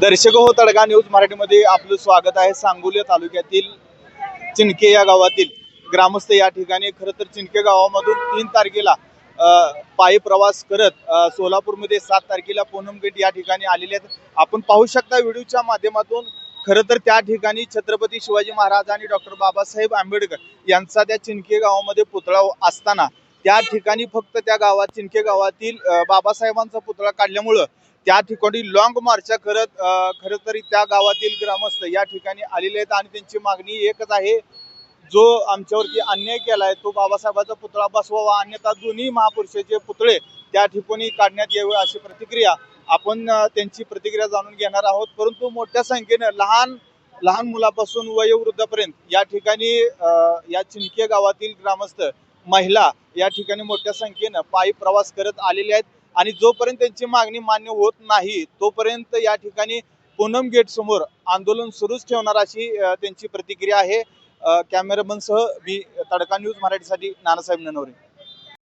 दर्शक हो तडका न्यूज मराठीमध्ये आपलं स्वागत आहे. सांगोली तालुक्यातील चिनके या गावातील ग्रामस्थ या ठिकाणी. खरं तर चिनके गावामधून तीन तारखेला पायी प्रवास करत सोलापूरमध्ये सात तारखेला पूनम गेट या ठिकाणी आलेले आहेत. आपण पाहू शकता व्हिडिओच्या माध्यमातून खरं तर त्या ठिकाणी छत्रपती शिवाजी महाराज आणि डॉक्टर बाबासाहेब आंबेडकर यांचा त्या चिनके गावामध्ये पुतळा असताना त्या ठिकाणी फक्त त्या गावात चिनके गावातील बाबासाहेबांचा पुतळा काढल्यामुळं त्या ठिकाणी लॉंग मार्च करत खरं तरी त्या गावातील ग्रामस्थ या ठिकाणी आलेले आहेत आणि त्यांची मागणी एकच आहे. जो आमच्यावरती अन्याय केलाय तो बाबासाहेबांचा पुतळा बसवावा. अन्यथा दोन्ही महापुरुषाचे पुतळे त्या ठिकाणी काढण्यात यावे अशी प्रतिक्रिया आपण त्यांची प्रतिक्रिया जाणून घेणार आहोत. परंतु मोठ्या संख्येनं लहान लहान मुलापासून वयोवृद्धापर्यंत या ठिकाणी या चिंके गावातील ग्रामस्थ महिला या ठिकाणी मोठ्या संख्येनं पायी प्रवास करत आलेले आहेत. आणि जोपर्यंत त्यांची मागणी मान्य होत नाही तोपर्यंत या ठिकाणी पूनम गेट समोर आंदोलन सुरूच ठेवणार अशी त्यांची प्रतिक्रिया आहे. कॅमेरामनसह मी तडका न्यूज मराठीसाठी नानासाहेब ननवरे.